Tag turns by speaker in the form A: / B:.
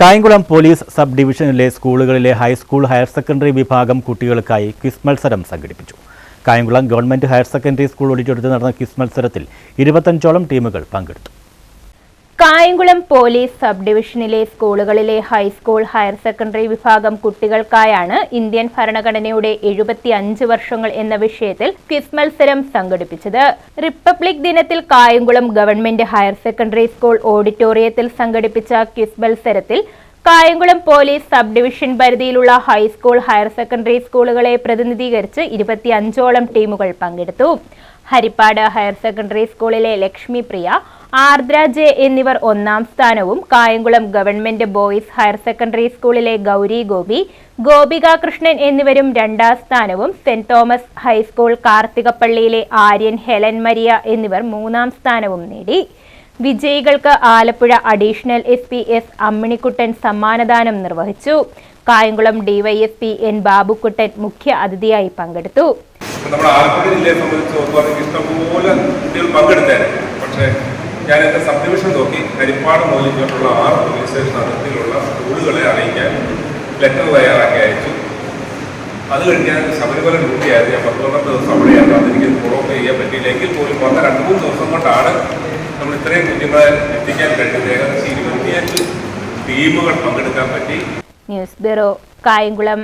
A: Kayamkulam police sub ഡിവിഷനിലെ സ്കൂളുകളിലെ high school higher secondary വിഭാഗം കുട്ടികൾക്കായി ക്വിസ് മത്സരം സംഘടിപ്പിച്ചു. Kayamkulam government higher secondary school ഓഡിറ്റോറിയത്തിൽ നടന്ന ക്വിസ് മത്സരത്തിൽ ഇരുപത്തഞ്ചോളം ടീമുകൾ പങ്കെടുത്തു.
B: കായംകുളം പോലീസ് സബ് ഡിവിഷനിലെ സ്കൂളുകളിലെ ഹൈസ്കൂൾ ഹയർ സെക്കൻഡറി വിഭാഗം കുട്ടികൾക്കായാണ് ഇന്ത്യൻ ഭരണഘടനയുടെ എഴുപത്തി അഞ്ച് വർഷങ്ങൾ എന്ന വിഷയത്തിൽ ക്വിസ് മത്സരം സംഘടിപ്പിച്ചത്. റിപ്പബ്ലിക് ദിനത്തിൽ Kayamkulam government higher secondary school ഓഡിറ്റോറിയത്തിൽ സംഘടിപ്പിച്ച ക്വിസ് മത്സരത്തിൽ കായംകുളം പോലീസ് സബ് ഡിവിഷൻ പരിധിയിലുള്ള ഹൈസ്കൂൾ ഹയർ സെക്കൻഡറി സ്കൂളുകളെ പ്രതിനിധീകരിച്ച് ഇരുപത്തിയഞ്ചോളം ടീമുകൾ പങ്കെടുത്തു. ഹരിപ്പാട് ഹയർ സെക്കൻഡറി സ്കൂളിലെ ലക്ഷ്മി പ്രിയ ആർദ്ര ജെ എന്നിവർ ഒന്നാം സ്ഥാനവും. Kayamkulam government boys higher secondary സ്കൂളിലെ ഗൗരി ഗോപി ഗോപിക കൃഷ്ണൻ എന്നിവരും രണ്ടാം സ്ഥാനവും. സെന്റ് തോമസ് ഹൈസ്കൂൾ കാർത്തികപ്പള്ളിയിലെ ആര്യൻ ഹെലൻ മരിയ എന്നിവർ മൂന്നാം സ്ഥാനവും നേടി. വിജയികൾക്ക് Alappuzha additional S P S Amminikuttan സമ്മാനദാനം നിർവഹിച്ചു. കായംകുളം ഡിവൈഎസ്പി എൻ ബാബുക്കുട്ടൻ മുഖ്യ അതിഥിയായി പങ്കെടുത്തു.
C: നമ്മുടെ ആലപ്പുഴ ജില്ലയെ സംബന്ധിച്ച് ഇഷ്ടംപോലെ കുട്ടികൾ പങ്കെടുത്തേനെ. പക്ഷേ ഞാൻ എന്റെ സബ് ഡിവിഷൻ നോക്കി. ഹരിപ്പാട് മുതൽ ഇങ്ങോട്ടുള്ള ആറ് പോലീസ് സ്റ്റേഷൻ അതിർത്തിയിലുള്ള സ്കൂളുകളെ അറിയിക്കാൻ ലെറ്റർ തയ്യാറാക്കി അയച്ചു. അത് കഴിഞ്ഞ് ഞാൻ ശബരിമല ഡ്യൂട്ടിയായിരുന്നു ഞാൻ പത്തൊമ്പത് ദിവസം അവിടെയാണ് അതെനിക്ക് ഫോളോ ചെയ്യാൻ പറ്റിയില്ല എങ്കിൽ പോലും വന്ന രണ്ട് മൂന്ന് ദിവസം കൊണ്ടാണ് നമ്മൾ ഇത്രയും കുഞ്ഞുങ്ങളെ എത്തിക്കാൻ കഴിഞ്ഞത്. ഏകദേശം ഇരുപത്തിയഞ്ച് ടീമുകൾ പങ്കെടുക്കാൻ പറ്റി.
B: News bureau Kayamkulam.